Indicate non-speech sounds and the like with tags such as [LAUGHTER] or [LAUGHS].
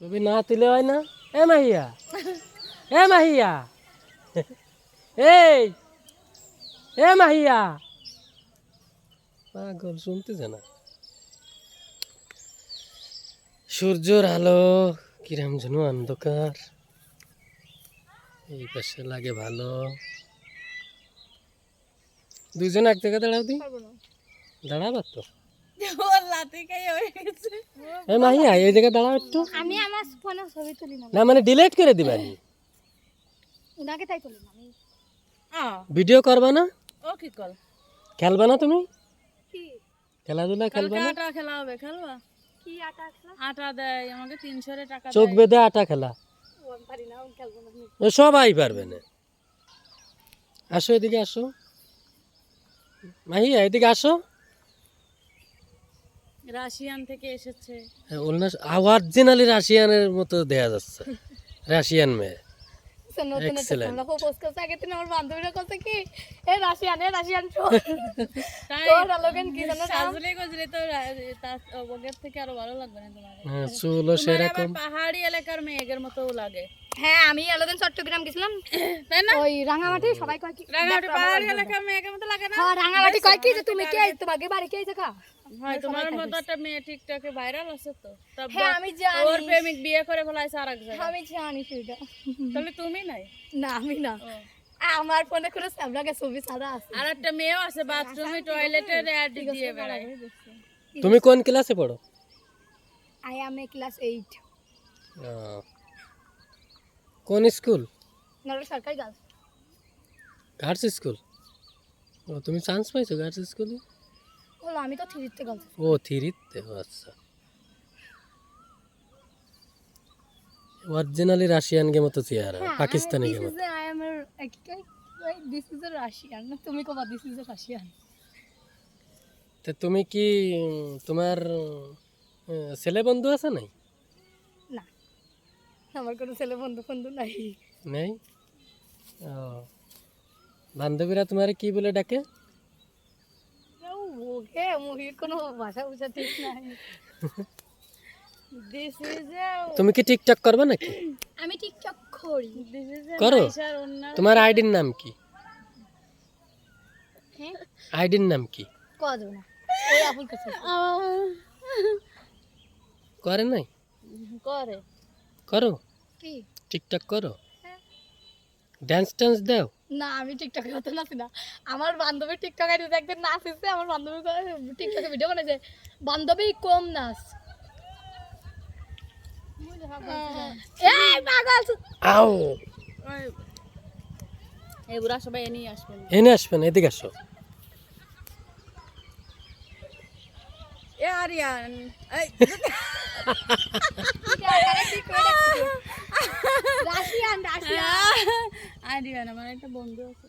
ছবি না তুলে হয় না? এ মাহিয়া। এ মাহিয়া। এই এ মাহিয়া। পাগল শুনতেছে না? সূর্যর আলো কিরাম যেন অন্ধকার। এই পাশে লাগে ভালো। দুজন এক জায়গায় দাঁড়াও দি। দাঁড়াবার তো। এ মাহিয়া এই জায়গায় দাঁড়াও একটু। আমি আমার ফোনে ছবি তুলি না। না মানে ডিলিট করে দিবেন উনাকে তাই তুলি না আমি ভিডিও করবা না? ও কি কর? খেলবা না তুমি? কি? খেলাধুলা খেলবা না? আটা খেলা হবে খেলবা? কি আটা খেলা? আটা দেয় আমাকে তিনশো টাকা চোখ বেঁধে আটা খেলা। সবাই পারবে না। আসো এদিকে আসো। মাহিয়া এদিকে আসো। রাশিয়ান থেকে এসেছে। অরিজিনালি রাশিয়ানের মতো দেয়া যাচ্ছে। [LAUGHS] রাশিয়ান মেয়ে। [LAUGHS] হ্যাঁ, পাহাড়ি এলাকার মেয়েদের মতো লাগে। হ্যাঁ আমি আলোদিন চট্টগ্রাম গেছিলাম। তাই না? ওই রাঙামাটি সবাই কয় কি রাঙামাটি পাহাড়ি মতো লাগে না? হ্যাঁ রাঙামাটি কয় কি যে তুমি কে তোমাকে বাড়ি কে হয় তোমার মতো একটা মেয়ে টিকটকে ভাইরাল আছে তো। হ্যাঁ আমি জানি। ওর প্রেমিক বিয়ে করে ফেলাইছে আর এক জায়গায়। আমি জানি সেটা। তাহলে তুমি নাই? না আমি না। আমার ফোনে কোনো ছবি ছাড়া আছে। আর একটা মেয়েও আছে বাথরুমে টয়লেটের অ্যাড দিয়ে বেড়ায়। তুমি কোন ক্লাসে পড়ো? I am a class eight ah, কোন স্কুল? সরকারি গার্লস। Girls school? ও তুমি চান্স পাইছো গার্লস স্কুলে? বলো আমি তো থ্রিতে গার্লস। ও থ্রিতে? আচ্ছা। অরিজিনালি রাশিয়ান গে মতো চেহারা পাকিস্তানি গে দিস মতো। Is I am this is a Russian তুমি কবা দিস ইজ এ রাশিয়ান তো তুমি কি তোমার ছেলে বন্ধু আছে নাই? আমার কোনো ছেলে বন্ধু বন্ধু নাই। নেই? ও। বান্ধবীরা তোমার কি বলে ডাকে? ওকে মুভির কোনো ভাষা বুঝা ঠিক নাই। দিস ইজ তুমি কি টিকটক করবে নাকি? আমি টিকটক করি। দিস ইজ করো। তোমার আইডির নাম কি? হ্যাঁ? আইডির নাম কি? কওয়া না। ওই আপুর কাছে করে নাই? করে। করো? কি? টিকটক করো? হ্যাঁ। ড্যান্স ট্যান্স দাও? না আমি টিকটকে হতে নাচি না। আমার বান্ধবী টিকটক আইডিতে একদিন নাচিছে আমার বান্ধবী টিকটকে ভিডিও বানাইছে বান্ধবী কম নাচ। এই পাগল! আও! এই বুড়া সবাই এ নিয়ে আসবেন। এনে আসবেন এদিকে আসো। আরিয়ান এই রাশিয়ান রাশিয়ান আরিয়ান আমার একটা বন্ধু আছে।